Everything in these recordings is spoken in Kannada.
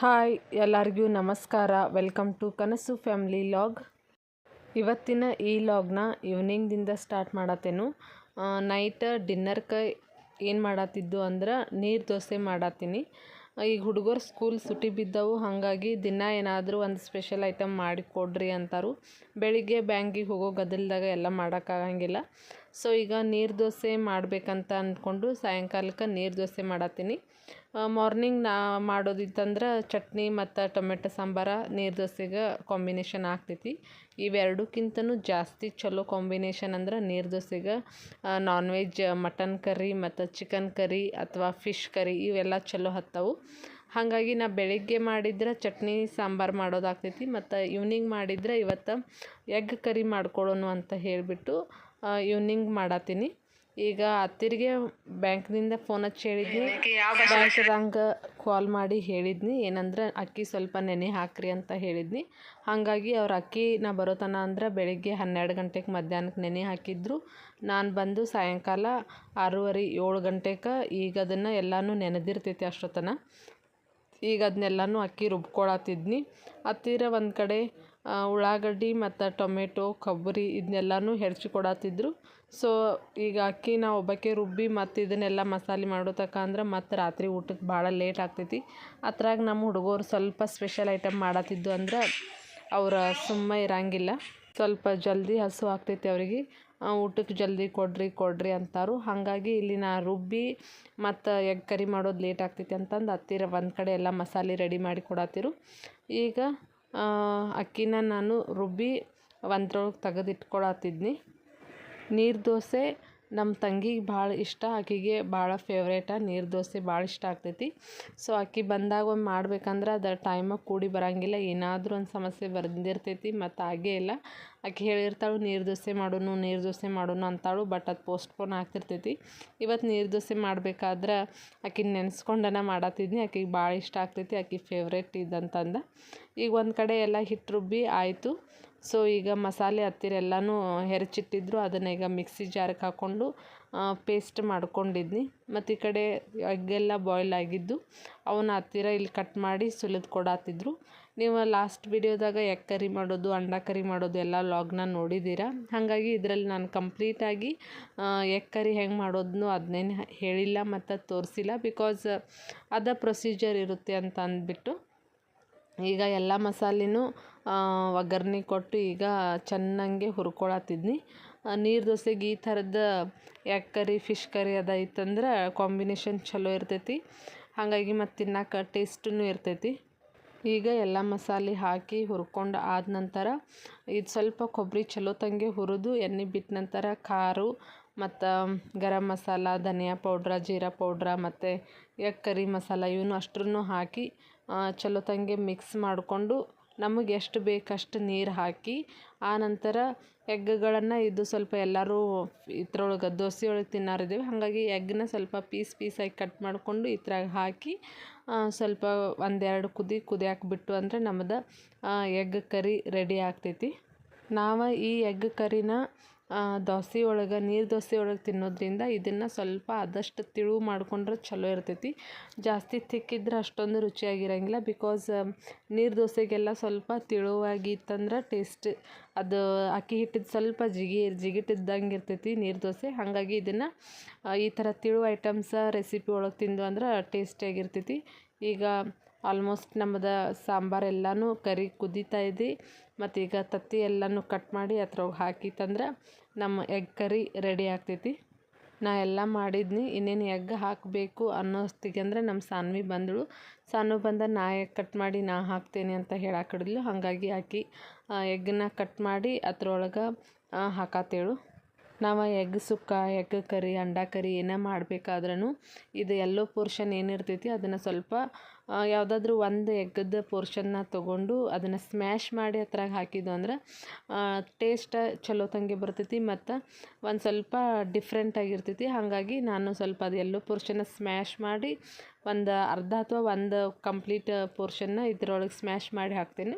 ಹಾಯ್, ಎಲ್ಲರಿಗೂ ನಮಸ್ಕಾರ. Welcome to Kanasu family log. ಇವತ್ತಿನ ಈ ಲಾಗ್ನ ಈವ್ನಿಂಗ್ದಿಂದ ಸ್ಟಾರ್ಟ್ ಮಾಡತ್ತೇನು. ನೈಟ್ ಡಿನ್ನರ್ಕ ಏನು ಮಾಡತ್ತಿದ್ದು ಅಂದ್ರೆ ನೀರು ದೋಸೆ ಮಾಡತ್ತೀನಿ. ಈಗ ಹುಡುಗರು ಸ್ಕೂಲ್ ಸುಟಿ ಬಿದ್ದವು, ಹಾಗಾಗಿ ದಿನ ಏನಾದರೂ ಒಂದು ಸ್ಪೆಷಲ್ ಐಟಮ್ ಮಾಡಿ ಕೊಡ್ರಿ ಅಂತಾರು. ಬೆಳಿಗ್ಗೆ ಬ್ಯಾಂಕಿಗೆ ಹೋಗೋ ಗದ್ದಲದಾಗ ಎಲ್ಲ ಮಾಡೋಕ್ಕಾಗಂಗಿಲ್ಲ ಸೊ, ಈಗ ನೀರು ದೋಸೆ ಮಾಡಬೇಕಂತ ಅಂದ್ಕೊಂಡು ಸಾಯಂಕಾಲಕ್ಕೆ ನೀರು ದೋಸೆ ಮಾಡತ್ತೀನಿ. ಮಾರ್ನಿಂಗ್ ನಾ ಮಾಡೋದಿತ್ತಂದ್ರೆ ಚಟ್ನಿ ಮತ್ತು ಟೊಮೆಟೊ ಸಾಂಬಾರ, ನೀರು ದೋಸೆಗೆ ಕಾಂಬಿನೇಷನ್ ಆಗ್ತೈತಿ. ಇವೆರಡಕ್ಕಿಂತನೂ ಜಾಸ್ತಿ ಚಲೋ ಕಾಂಬಿನೇಷನ್ ಅಂದ್ರೆ ನೀರು ದೋಸೆಗೆ ನಾನ್ ವೆಜ್ ಮಟನ್ ಕರಿ ಮತ್ತು ಚಿಕನ್ ಕರಿ ಅಥವಾ ಫಿಶ್ ಕರಿ ಇವೆಲ್ಲ ಚಲೋ ಹತ್ತವು. ಹಾಗಾಗಿ ನಾ ಬೆಳಿಗ್ಗೆ ಮಾಡಿದ್ರೆ ಚಟ್ನಿ ಸಾಂಬಾರು ಮಾಡೋದಾಗ್ತೈತಿ ಮತ್ತು ಈವ್ನಿಂಗ್ ಮಾಡಿದ್ರೆ ಇವತ್ತು ಎಗ್ ಕರಿ ಮಾಡ್ಕೊಳ್ಳೋಣ ಅಂತ ಹೇಳಿಬಿಟ್ಟು ಈವ್ನಿಂಗ್ ಮಾಡತ್ತೀನಿ ಈಗ ಅತ್ತಿರಿಗೆ ಬ್ಯಾಂಕ್ನಿಂದ ಫೋನ್ ಹಚ್ಚಿ ಹೇಳಿದ್ನಿ. ಬ್ಯಾಂಕ್ದಂಗೆ ಕಾಲ್ ಮಾಡಿ ಹೇಳಿದ್ನಿ. ಏನಂದ್ರೆ ಅಕ್ಕಿ ಸ್ವಲ್ಪ ನೆನೆ ಹಾಕ್ರಿ ಅಂತ ಹೇಳಿದ್ನಿ. ಹಾಗಾಗಿ ಅವ್ರು ಅಕ್ಕಿ ನಾ ಬರೋತನ ಅಂದ್ರೆ ಬೆಳಿಗ್ಗೆ ಹನ್ನೆರಡು ಗಂಟೆಗೆ ಮಧ್ಯಾಹ್ನಕ್ಕೆ ನೆನೆ ಹಾಕಿದ್ರು. ನಾನು ಬಂದು ಸಾಯಂಕಾಲ ಆರೂವರೆ ಏಳು ಗಂಟೆಗೆ ಈಗ ಅದನ್ನು ಎಲ್ಲನೂ ನೆನೆದಿರ್ತೈತಿ ಅಷ್ಟೊತ್ತನ ಈಗ ಅದನ್ನೆಲ್ಲನೂ ಅಕ್ಕಿ ರುಬ್ಕೊಳತ್ತಿದ್ನಿ. ಹತ್ತಿರ ಒಂದು ಕಡೆ ಉಳ್ಳಾಗಡ್ಡಿ ಮತ್ತು ಟೊಮೆಟೊ, ಕೊಬ್ಬರಿ ಇದನ್ನೆಲ್ಲನೂ ಹೆರ್ಚಿ ಕೊಡತ್ತಿದ್ರು ಸೊ ಈಗ ಅಕ್ಕಿ ನಾ ಒಬ್ಬಾಕೆ ರುಬ್ಬಿ ಮತ್ತು ಇದನ್ನೆಲ್ಲ ಮಸಾಲೆ ಮಾಡೋ ತಕ ಅಂದ್ರೆ ಮತ್ತು ರಾತ್ರಿ ಊಟಕ್ಕೆ ಭಾಳ ಲೇಟ್ ಆಗ್ತೈತಿ. ಅದ್ರಾಗ ನಮ್ಮ ಹುಡುಗರು ಸ್ವಲ್ಪ ಸ್ಪೆಷಲ್ ಐಟಮ್ ಮಾಡತ್ತಿದ್ದು ಅಂದ್ರೆ ಅವ್ರ ಸುಮ್ಮ ಇರಂಗಿಲ್ಲ. ಸ್ವಲ್ಪ ಜಲ್ದಿ ಹಸು ಆಗ್ತೈತಿ ಅವರಿಗೆ. ಊಟಕ್ಕೆ ಜಲ್ದಿ ಕೊಡ್ರಿ ಕೊಡ್ರಿ ಅಂತಾರು. ಹಾಗಾಗಿ ಇಲ್ಲಿ ನಾ ರುಬ್ಬಿ ಮತ್ತು ಎಗ್ ಕರಿ ಮಾಡೋದು ಲೇಟ್ ಆಗ್ತೈತಿ ಅಂತಂದು ಹತ್ತಿರ ಒಂದು ಕಡೆ ಎಲ್ಲ ಮಸಾಲೆ ರೆಡಿ ಮಾಡಿ ಕೊಡತ್ತಿರು ಈಗ ಅಕ್ಕಿನ ನಾನು ರುಬ್ಬಿ ಒಂದ್ರೊಳಗೆ ತೆಗೆದಿಟ್ಕೊಳತ್ತಿದ್ನಿ. ನೀರು ದೋಸೆ ನಮ್ಮ ತಂಗಿಗೆ ಭಾಳ ಇಷ್ಟ, ಆಕೆಗೆ ಭಾಳ ಫೇವ್ರೇಟ ನೀರು ದೋಸೆ ಭಾಳ ಇಷ್ಟ ಆಗ್ತೈತಿ. ಸೊ ಆಕೆ ಬಂದಾಗ ಒಂದು ಮಾಡ್ಬೇಕಂದ್ರೆ ಅದು ಟೈಮಾಗ ಕೂಡಿ ಬರೋಂಗಿಲ್ಲ, ಏನಾದರೂ ಒಂದು ಸಮಸ್ಯೆ ಬಂದಿರ್ತೈತಿ ಮತ್ತು ಹಾಗೇ ಇಲ್ಲ. ಆಕೆ ಹೇಳಿರ್ತಾಳು, ನೀರು ದೋಸೆ ಮಾಡೋನು, ನೀರು ದೋಸೆ ಮಾಡೋನು ಅಂತಾಳು ಬಟ್ ಅದು ಪೋಸ್ಟ್ಪೋನ್ ಆಗ್ತಿರ್ತೈತಿ. ಇವತ್ತು ನೀರು ದೋಸೆ ಮಾಡಬೇಕಾದ್ರೆ ಆಕೆ ನೆನೆಸ್ಕೊಂಡನ ಮಾಡತ್ತಿದ್ನಿ ಆಕೆಗೆ ಭಾಳ ಇಷ್ಟ ಆಗ್ತೈತಿ, ಆಕೆ ಫೇವ್ರೇಟ್ ಇದಂತಂದ. ಈಗ ಒಂದು ಕಡೆ ಎಲ್ಲ ಹಿಟ್ಟು ರುಬ್ಬಿ ಆಯಿತು. ಸೊ ಈಗ ಮಸಾಲೆ, ಹತ್ತಿರ ಎಲ್ಲನೂ ಹೆರಚಿಟ್ಟಿದ್ರು. ಅದನ್ನು ಈಗ ಮಿಕ್ಸಿ ಜಾರಿಗೆ ಹಾಕ್ಕೊಂಡು ಪೇಸ್ಟ್ ಮಾಡ್ಕೊಂಡಿದ್ನಿ. ಮತ್ತು ಈ ಕಡೆ ಎಗ್ಗೆಲ್ಲ ಬಾಯ್ಲ್ ಆಗಿದ್ದು, ಅವನ್ನ ಹತ್ತಿರ ಇಲ್ಲಿ ಕಟ್ ಮಾಡಿ ಸುಲಿದು ಕೊಡಾತಿದ್ರು. ನೀವು ಲಾಸ್ಟ್ ವಿಡಿಯೋದಾಗ ಎಗ್ ಕರಿ ಮಾಡೋದು, ಅಂಡ ಕರಿ ಮಾಡೋದು ಎಲ್ಲ ಲಾಗ್ನ ನೋಡಿದ್ದೀರ ಹಾಗಾಗಿ ಇದರಲ್ಲಿ ನಾನು ಕಂಪ್ಲೀಟಾಗಿ ಎಗ್ ಕರಿ ಹೆಂಗೆ ಮಾಡೋದನ್ನು ಅದನ್ನೇನು ಹೇಳಿಲ್ಲ, ಮತ್ತು ತೋರಿಸಿಲ್ಲ. ಬಿಕಾಸ್ ಅದ ಪ್ರೊಸೀಜರ್ ಇರುತ್ತೆ ಅಂತ ಅಂದ್ಬಿಟ್ಟು ಈಗ ಎಲ್ಲ ಮಸಾಲೆನೂ ಒಗ್ಗರ್ಣೆ ಕೊಟ್ಟು ಈಗ ಚೆನ್ನಾಗೆ ಹುರ್ಕೊಳತ್ತಿದ್ನಿ. ನೀರು ದೋಸೆಗೆ ಈ ಥರದ ಎಗ್ ಕರಿ ಫಿಶ್ ಕರಿ ಅದು ಇತ್ತಂದ್ರೆ ಕಾಂಬಿನೇಷನ್ ಚಲೋ ಇರ್ತೈತಿ. ಹಾಗಾಗಿ ಮತ್ತು ತಿನ್ನಕ್ಕೆ ಟೇಸ್ಟೂ ಇರ್ತೈತಿ. ಈಗ ಎಲ್ಲ ಮಸಾಲೆ ಹಾಕಿ ಹುರ್ಕೊಂಡು ಆದ ನಂತರ ಇದು ಸ್ವಲ್ಪ ಕೊಬ್ಬರಿ ಚಲೋ ತಂಗೆ ಹುರಿದು ಎಣ್ಣೆ ಬಿಟ್ಟ ನಂತರ ಖಾರ ಮತ್ತು ಗರಂ ಮಸಾಲ, ಧನಿಯಾ ಪೌಡ್ರ, ಜೀರಾ ಪೌಡ್ರ ಮತ್ತು ಎಗ್ ಕರಿ ಮಸಾಲ ಇವನು ಅಷ್ಟ್ರೂ ಹಾಕಿ ಚಲೋ ತಂಗೆ ಮಿಕ್ಸ್ ಮಾಡಿಕೊಂಡು ನಮಗೆ ಎಷ್ಟು ಬೇಕಷ್ಟು ನೀರು ಹಾಕಿ, ಆ ನಂತರ ಎಗ್ಗಳನ್ನು ಇದು ಸ್ವಲ್ಪ ಎಲ್ಲರೂ ಇದ್ರೊಳಗೆ ದೋಸೆ ಒಳಗೆ ತಿನ್ನೋರಿದ್ದೀವಿ ಹಾಗಾಗಿ ಎಗ್ಗನ್ನ ಸ್ವಲ್ಪ ಪೀಸ್ ಪೀಸಾಗಿ ಕಟ್ ಮಾಡಿಕೊಂಡು ಇದ್ರಾಗ ಹಾಕಿ ಸ್ವಲ್ಪ ಒಂದೆರಡು ಕುದಿ ಕುದಿಯಾಕೆ ಬಿಟ್ಟು ಅಂದರೆ ನಮ್ಮದು ಎಗ್ ಕರಿ ರೆಡಿ ಆಗ್ತೈತಿ. ನಾವು ಈ ಎಗ್ ಕರಿನ ದೋಸೆ ಒಳಗೆ, ನೀರು ದೋಸೆ ಒಳಗೆ ತಿನ್ನೋದ್ರಿಂದ ಇದನ್ನು ಸ್ವಲ್ಪ ಆದಷ್ಟು ತಿಳು ಮಾಡಿಕೊಂಡ್ರೆ ಚಲೋ ಇರ್ತೈತಿ. ಜಾಸ್ತಿ ತಿಕ್ಕಿದ್ರೆ ಅಷ್ಟೊಂದು ರುಚಿಯಾಗಿರಂಗಿಲ್ಲ ಬಿಕಾಸ್ ನೀರು ದೋಸೆಗೆಲ್ಲ ಸ್ವಲ್ಪ ತಿಳುವಾಗಿ ಇತ್ತಂದ್ರೆ ಟೇಸ್ಟ್ ಅದು ಅಕ್ಕಿ ಹಿಟ್ಟಿದ್ದು ಸ್ವಲ್ಪ ಜಿಗಿ ಜಿಗಿಟಿದ್ದಂಗೆ ಇರ್ತೈತಿ ನೀರು ದೋಸೆ. ಹಾಗಾಗಿ ಇದನ್ನು ಈ ಥರ ತಿಳು ಐಟಮ್ಸ ರೆಸಿಪಿ ಒಳಗೆ ತಿಂದು ಅಂದ್ರೆ ಟೇಸ್ಟಿಯಾಗಿರ್ತೈತಿ ಈಗ ಆಲ್ಮೋಸ್ಟ್ ನಮ್ಮದು ಸಾಂಬಾರು ಎಲ್ಲನೂ ಕರಿ ಕುದೀತಾ ಇದೆ ಮತ್ತು ಈಗ ತತ್ತಿ ಎಲ್ಲನೂ ಕಟ್ ಮಾಡಿ ಅದ್ರೊಳಗೆ ಹಾಕಿತ್ತಂದ್ರೆ ನಮ್ಮ ಎಗ್ ಕರಿ ರೆಡಿ ಆಗ್ತೈತಿ. ನಾ ಎಲ್ಲ ಮಾಡಿದ್ನಿ. ಇನ್ನೇನು ಎಗ್ ಹಾಕಬೇಕು ಅನ್ನೋಸ್ತಿಗೆ ಅಂದರೆ ನಮ್ಮ ಸಾನ್ವಿ ಬಂದಳು. ಸಾನು ಬಂದ ನಾ ಎಗ್ ಕಟ್ ಮಾಡಿ ನಾ ಹಾಕ್ತೇನೆ ಅಂತ ಹೇಳಾಕಡಿದ್ಲು. ಹಾಗಾಗಿ ಹಾಕಿ ಎಗ್ಗನ್ನ ಕಟ್ ಮಾಡಿ ಅದ್ರೊಳಗೆ ಹಾಕತ್ತೇಳು. ನಾವು ಎಗ್ ಸುಕ್ಕ ಎಗ್ ಕರಿ ಅಂಡಾ ಕರಿ ಏನೇ ಮಾಡಬೇಕಾದ್ರೂ ಇದು ಎಲ್ಲೋ ಪೋರ್ಷನ್ ಏನಿರ್ತೈತಿ ಅದನ್ನು ಸ್ವಲ್ಪ ಯಾವುದಾದ್ರೂ ಒಂದು ಎಗ್ಗದ ಪೋರ್ಷನ್ನ ತೊಗೊಂಡು ಅದನ್ನು ಸ್ಮ್ಯಾಶ್ ಮಾಡಿ ಅದ್ರಾಗ ಹಾಕಿದ್ದು ಅಂದ್ರೆ ಟೇಸ್ಟ ಚಲೋ ತಂಗೆ ಬರ್ತೈತಿ ಮತ್ತು ಒಂದು ಸ್ವಲ್ಪ ಡಿಫ್ರೆಂಟ್ ಆಗಿರ್ತೈತಿ. ಹಾಗಾಗಿ ನಾನು ಸ್ವಲ್ಪ ಅದು ಎಲ್ಲೋ ಪೋರ್ಷನ್ನ ಸ್ಮ್ಯಾಶ್ ಮಾಡಿ ಒಂದು ಅರ್ಧ ಅಥವಾ ಒಂದು ಕಂಪ್ಲೀಟ್ ಪೋರ್ಷನ್ನ ಇದ್ರೊಳಗೆ ಸ್ಮ್ಯಾಶ್ ಮಾಡಿ ಹಾಕ್ತೀನಿ.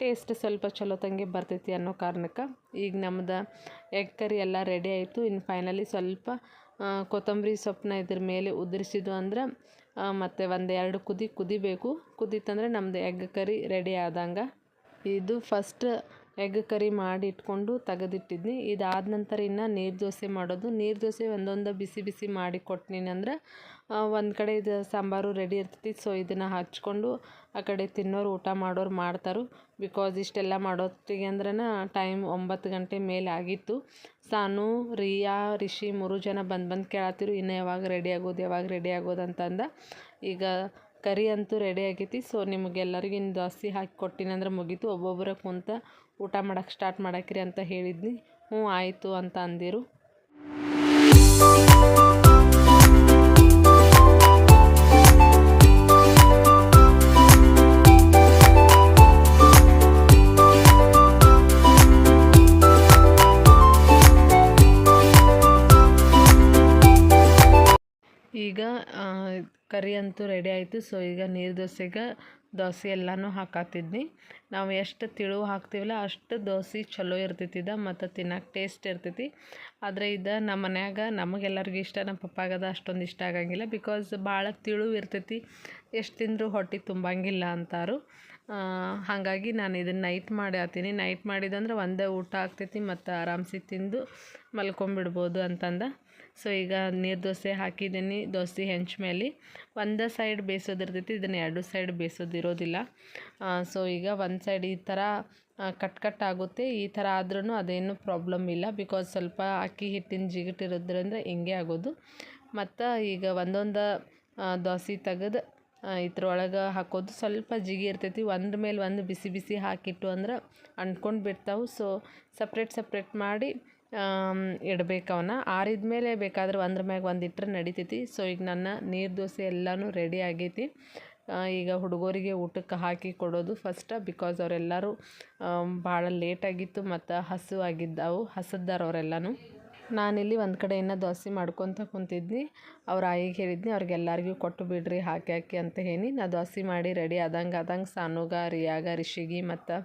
ಟೇಸ್ಟ್ ಸ್ವಲ್ಪ ಚಲೋ ತಂಗೆ ಬರ್ತೈತಿ ಅನ್ನೋ ಕಾರಣಕ್ಕೆ ಈಗ ನಮ್ದು ಎಗ್ ಕರಿ ಎಲ್ಲ ರೆಡಿ ಆಯಿತು. ಇನ್ನು ಫೈನಲಿ ಸ್ವಲ್ಪ ಕೊತ್ತಂಬರಿ ಸೊಪ್ಪನ್ನ ಇದ್ರ ಮೇಲೆ ಉದುರಿಸಿದ್ದು ಅಂದ್ರೆ ಮತ್ತು ಒಂದು ಎರಡು ಕುದಿ ಕುದಿಬೇಕು. ಕುದೀತಂದರೆ ನಮ್ದು ಎಗ್ ಕರಿ ರೆಡಿ ಆದಂಗೆ. ಇದು ಫಸ್ಟ್ ಎಗ್ ಕರಿ ಮಾಡಿ ಇಟ್ಕೊಂಡು ತೆಗೆದಿಟ್ಟಿದ್ನಿ. ಇದಾದ ನಂತರ ಇನ್ನು ನೀರು ದೋಸೆ ಮಾಡೋದು. ನೀರು ದೋಸೆ ಒಂದೊಂದು ಬಿಸಿ ಬಿಸಿ ಮಾಡಿ ಕೊಟ್ಟಿನಿ ಅಂದ್ರೆ ಒಂದು ಕಡೆ ಇದು ಸಾಂಬಾರು ರೆಡಿ ಇರ್ತೈತಿ. ಸೊ ಇದನ್ನು ಹಚ್ಕೊಂಡು ಆ ಕಡೆ ತಿನ್ನೋರು, ಊಟ ಮಾಡೋರು ಮಾಡ್ತಾರೆ. ಬಿಕಾಸ್ ಇಷ್ಟೆಲ್ಲ ಮಾಡೋತ್ತಿಗೆ ಅಂದ್ರೆ ಟೈಮ್ ಒಂಬತ್ತು ಗಂಟೆ ಮೇಲೆ ಆಗಿತ್ತು. ಸಾನು, ರಿಯಾ, ರಿಷಿ ಮೂರು ಜನ ಬಂದು ಬಂದು ಕೇಳತ್ತಿರು ಇನ್ನು ಯಾವಾಗ ರೆಡಿ ಆಗೋದು, ಯಾವಾಗ ರೆಡಿ ಆಗೋದು ಅಂತಂದ. ಈಗ ಕರಿ ಅಂತೂ ರೆಡಿ ಆಗೈತಿ. ಸೊ ನಿಮಗೆಲ್ಲರಿಗೂ ಇನ್ನು ದೋಸೆ ಹಾಕಿ ಕೊಟ್ಟಿನಿ ಅಂದ್ರೆ ಮುಗೀತು. ಒಬ್ಬೊಬ್ಬರ ಕುಂತ ಊಟ ಮಾಡಕ್ಕೆ ಸ್ಟಾರ್ಟ್ ಮಾಡಾಕ್ರಿ ಅಂತ ಹೇಳಿದ್ನಿ. ಹ್ಞೂ, ಆಯಿತು ಅಂತ ಅಂದಿರು. ಕರಿ ಅಂತೂ ರೆಡಿ ಆಯಿತು. ಸೊ ಈಗ ನೀರು ದೋಸೆಗೆ ದೋಸೆ ಎಲ್ಲನೂ ಹಾಕಾತಿದ್ನಿ ನಾವು ಎಷ್ಟು ತಿಳು ಹಾಕ್ತೀವಲ್ಲ ಅಷ್ಟು ದೋಸೆ ಚಲೋ ಇರ್ತೈತಿದ ಮತ್ತು ತಿನ್ನಕ್ಕೆ ಟೇಸ್ಟ್ ಇರ್ತೈತಿ. ಆದರೆ ಇದು ನಮ್ಮ ಮನ್ಯಾಗ ನಮಗೆಲ್ಲರಿಗೂ ಇಷ್ಟ ನಮ್ಮ ಪಪ್ಪಾಗದ ಅಷ್ಟೊಂದು ಇಷ್ಟ ಆಗಂಗಿಲ್ಲ ಬಿಕಾಸ್ ಭಾಳ ತಿಳು ಇರ್ತೈತಿ. ಎಷ್ಟು ತಿಂದರೂ ಹೊಟ್ಟೆ ತುಂಬಂಗಿಲ್ಲ ಅಂತಾರು. ಹಾಗಾಗಿ ನಾನು ಇದನ್ನು ನೈಟ್ ಮಾಡಿ ಹಾಕ್ತೀನಿ. ನೈಟ್ ಮಾಡಿದಂದ್ರೆ ಒಂದೇ ಊಟ ಆಗ್ತೈತಿ ಮತ್ತು ಆರಾಮ್ಸಿ ತಿಂದು ಮಲ್ಕೊಂಬಿಡ್ಬೋದು ಅಂತಂದ. ಸೊ ಈಗ ನೀರು ದೋಸೆ ಹಾಕಿದ್ದೀನಿ. ದೋಸೆ ಹೆಂಚು ಮೇಲೆ ಒಂದು ಸೈಡ್ ಬೇಯಿಸೋದಿರ್ತೈತಿ ಇದನ್ನು ಎರಡು ಸೈಡ್ ಬೇಯಿಸೋದಿರೋದಿಲ್ಲ ಸೊ ಈಗ ಒಂದು ಸೈಡ್ ಈ ಥರ ಕಟ್ ಕಟ್ ಆಗುತ್ತೆ. ಈ ಥರ ಆದ್ರೂ ಅದೇನು ಪ್ರಾಬ್ಲಮ್ ಇಲ್ಲ ಬಿಕಾಸ್ ಸ್ವಲ್ಪ ಅಕ್ಕಿ ಹಿಟ್ಟಿನ ಜಿಗಟಿರೋದ್ರಿಂದ ಹಿಂಗೆ ಆಗೋದು. ಮತ್ತು ಈಗ ಒಂದೊಂದು ದೋಸೆ ತೆಗೆದು ಇದ್ರೊಳಗೆ ಹಾಕೋದು ಸ್ವಲ್ಪ ಜಿಗಿ ಇರ್ತೈತಿ. ಒಂದ್ರ ಮೇಲೆ ಒಂದು ಬಿಸಿ ಬಿಸಿ ಹಾಕಿಟ್ಟು ಅಂದ್ರೆ ಅಂಟ್ಕೊಂಡು ಬಿಡ್ತಾವೆ. ಸೊ ಸಪ್ರೇಟ್ ಸಪ್ರೇಟ್ ಮಾಡಿ ಇಡ್ಬೇಕು ಅವನ್ನ. ಆರಿದ ಮೇಲೆ ಬೇಕಾದ್ರೆ ಒಂದ್ರ ಮ್ಯಾಗ ಒಂದು ಇಟ್ಟರೆ ನಡಿತೈತಿ. ಸೊ ಈಗ ನನ್ನ ನೀರು ದೋಸೆ ಎಲ್ಲನೂ ರೆಡಿ ಆಗೈತಿ. ಈಗ ಹುಡುಗರಿಗೆ ಊಟಕ್ಕೆ ಹಾಕಿ ಕೊಡೋದು ಫಸ್ಟ್ ಬಿಕಾಸ್ ಅವರೆಲ್ಲರೂ ಭಾಳ ಲೇಟಾಗಿತ್ತು ಮತ್ತು ಹಸು ಆಗಿದ್ದವು. ಹಸದ್ದಾರ ನಾನಿಲ್ಲಿ ಒಂದು ಕಡೆ ಇನ್ನೂ ದೋಸೆ ಮಾಡ್ಕೊತ ಕುಂತಿದ್ನಿ. ಅವ್ರ ಆಯಿಗೆ ಹೇಳಿದ್ನಿ, ಅವ್ರಿಗೆಲ್ಲರಿಗೂ ಕೊಟ್ಟು ಬಿಡ್ರಿ, ಹಾಕಿ ಹಾಕಿ ಅಂತ ಹೇಳಿ ನಾ ದೋಸೆ ಮಾಡಿ ರೆಡಿ ಆದಂಗೆ ಆದಂಗೆ ಸಾನುಗ, ರಿಯಾಗ, ರಿಷಿಗಿ ಮತ್ತು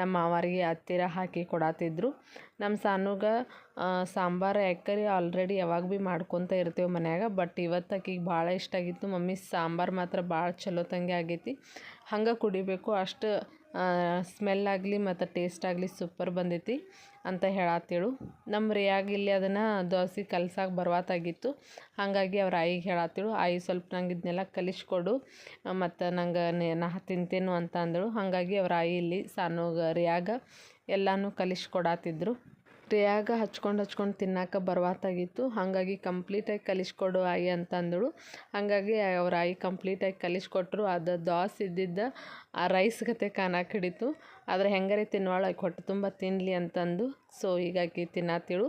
ನಮ್ಮ ಮಾವರಿಗೆ ಹತ್ತಿರ ಹಾಕಿ ಕೊಡತ್ತಿದ್ರು ನಮ್ಮ ಸಾನುಗ ಸಾಂಬಾರು ಎಕ್ಕರಿ ಆಲ್ರೆಡಿ ಯಾವಾಗ ಭೀ ಮಾಡ್ಕೊತ ಇರ್ತೇವೆ ಮನ್ಯಾಗ, ಬಟ್ ಇವತ್ತು ಆಕಿಗೆ ಭಾಳ ಇಷ್ಟ ಆಗಿತ್ತು. ಮಮ್ಮಿ ಸಾಂಬಾರು ಮಾತ್ರ ಭಾಳ ಚಲೋ ತಂಗೆ ಆಗೈತಿ. ಹಂಗೆ ಕುಡಿಬೇಕು, ಅಷ್ಟು ಸ್ಮೆಲ್ ಆಗಲಿ ಮತ್ತು ಟೇಸ್ಟ್ ಆಗಲಿ ಸೂಪರ್ ಬಂದೈತಿ ಅಂತ ಹೇಳತ್ತೇಳು. ನಮ್ಮ ರಿಯಾಗ ಇಲ್ಲಿ ಅದನ್ನು ದೋಸೆ ಕಲ್ಸಕ್ಕೆ ಬರ್ವಾತಾಗಿತ್ತು. ಹಾಗಾಗಿ ಅವ್ರ ಆಯಿಗೆ ಹೇಳತ್ತೇಳು. ಆಯಿ ಸ್ವಲ್ಪ ನಂಗೆ ಇದನ್ನೆಲ್ಲ ಕಲಿಸ್ಕೊಡು. ಮತ್ತು ನಂಗೆ ನಾ ತಿಂತೇನು ಅಂತ ಅಂದಳು. ಹಾಗಾಗಿ ಅವ್ರ ಆಯಿ ಇಲ್ಲಿ ಸಾನೋಗ ರಿಯಾಗ ಎಲ್ಲನೂ ಕಲಿಸ್ಕೊಡತ್ತಿದ್ರು ಟ್ರೇಯಾಗ ಹಚ್ಕೊಂಡು ಹಚ್ಕೊಂಡು ತಿನ್ನಕ್ಕೆ ಬರ್ವಾತಾಗಿತ್ತು. ಹಾಗಾಗಿ ಕಂಪ್ಲೀಟಾಗಿ ಕಲಿಸ್ಕೊಡು ಆಯಿ ಅಂತಂದಳು. ಹಾಗಾಗಿ ಅವ್ರ ಆಯಿ ಕಂಪ್ಲೀಟಾಗಿ ಕಲಿಸ್ಕೊಟ್ರು. ಅದು ದೋಸೆ ಇದ್ದಿದ್ದ ಆ ರೈಸ್ ಗತೆ ಕಾಣಕ್ಕೆ ಹಿಡಿತು. ಆದರೆ ಹೆಂಗಾರೆ ತಿನ್ನೋಳು ಆಕೆ ಹೊಟ್ಟೆ ತುಂಬ ತಿನ್ನಲಿ ಅಂತಂದು. ಸೊ ಹೀಗಾಗಿ ತಿನ್ನತ್ತೇಳು